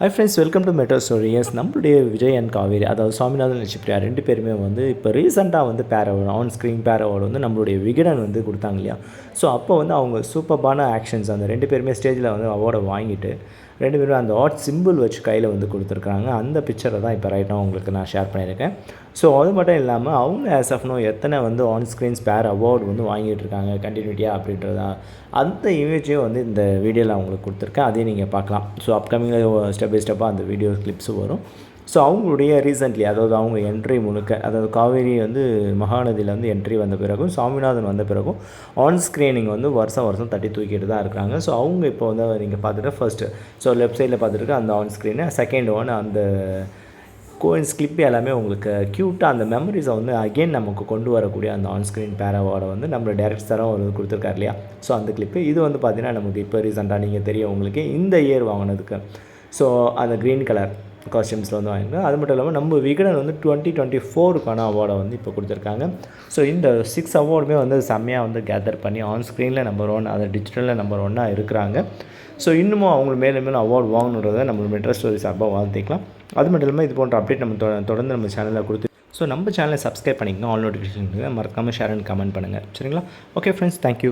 Hi friends welcome to metro stories நம்மளுடைய Vijay and Kaveri அதாவது சுவாமிநாதன் லட்சுமியா ரெண்டு பேருமே வந்து இப்போ ரீசெண்டாக வந்து pair award on screen pair award வந்து நம்மளுடைய விகடன் வந்து கொடுத்தாங்க இல்லையா? ஸோ அப்போ வந்து அவங்க சூப்பர்பான ஆக்ஷன்ஸ் அந்த ரெண்டு பேருமே ஸ்டேஜில் வந்து அவார்டை வாங்கிட்டு ரெண்டு பேரும் அந்த ஆர்ட் சிம்பிள் வச்சு கையில் வந்து கொடுத்துருக்காங்க அந்த பிக்சரை தான் இப்போ ரைட்டாக உங்களுக்கு நான் ஷேர் பண்ணியிருக்கேன். ஸோ அது மட்டும் இல்லாமல் அவங்க ஆஸ் ஆஃப் நோ எத்தனை வந்து ஆன் ஸ்க்ரீன் ஸ்பேர் அவார்டு வந்து வாங்கிட்டு இருக்காங்க கண்டினியூட்டியாக அப்படின்றதா அந்த இமேஜையும் வந்து இந்த வீடியோவில் அவங்களுக்கு கொடுத்துருக்கேன். அதையும் நீங்கள் பார்க்கலாம். ஸோ அப்கமிங்கில் ஸ்டெப் பை ஸ்டெப்பாக அந்த வீடியோ கிளிப்ஸும் வரும். ஸோ அவங்களுடைய ரீசெண்ட்லி அதாவது அவங்க என்ட்ரி முழுக்க அதாவது காவேரி வந்து மகாநதியில் வந்து என்ட்ரி வந்த பிறகும் சாமிநாதன் வந்த பிறகும் ஆன் ஸ்க்ரீனிங் வந்து வருஷம் வருஷம் தட்டி தூக்கிட்டு தான் இருக்கிறாங்க ஸோ அவங்க இப்போ வந்து நீங்கள் பார்த்துட்டு ஃபஸ்ட்டு ஸோ லெஃப்ட் சைடில் பார்த்துட்டு அந்த ஆன் ஸ்க்ரீனு செகண்ட் ஒன் அந்த கோயின்ஸ் கிளிப் எல்லாமே உங்களுக்கு க்யூட்டாக அந்த மெமரிஸை வந்து அகெயின் நமக்கு கொண்டு வரக்கூடிய அந்த ஆன்ஸ்க்ரீன் பேராவோட வந்து நம்ம தரம் ஒரு கொடுத்துருக்காரு இல்லையா? ஸோ அந்த கிளிப்பு இது வந்து பார்த்திங்கன்னா நமக்கு இப்போ ரீசெண்டாக நீங்கள் தெரியும் உங்களுக்கு இந்த இயர் வாங்கினதுக்கு. ஸோ அந்த க்ரீன் கலர் காஸ்டியூம்ஸில் வந்து வாங்கியிருக்கோம் அது மட்டும் இல்லாமல் நம்ம விகடன் வந்து டுவெண்ட்டி டுவெண்ட்டி ஃபோருக்கான அவார்டை வந்து இப்போ கொடுத்துருக்காங்க. ஸோ இந்த சிக்ஸ் அவார்டுமே வந்து செம்மையாக வந்து கேதர் பண்ணி ஆன் ஸ்க்ரீனில் நம்பர் ஒன் அது டிஜிட்டலில் நம்பர் ஒன்னாக இருக்கிறாங்க. ஸோ இன்னமும் அவங்க மேலும் மேலும் அவார்டு வாங்கணுன்றதை நம்ம மெட்ரஸ் ஸ்டோரி சார்பாக வாழ்த்திக்கலாம். அது மட்டும் இல்லாமல் இது போன்ற அப்டேட் நம்ம தொ- தொடர்ந்து நம்ம சேனலில் கொடுத்து ஸோ நம்ம சேனலை சப்ஸ்கிரைப் பண்ணிக்கணும் ஆல் நோட்டிஃபிகேஷன் மறக்காமல் ஷேர் அண்ட் கமெண்ட் பண்ணுங்கள் சரிங்களா? Okay friends thank you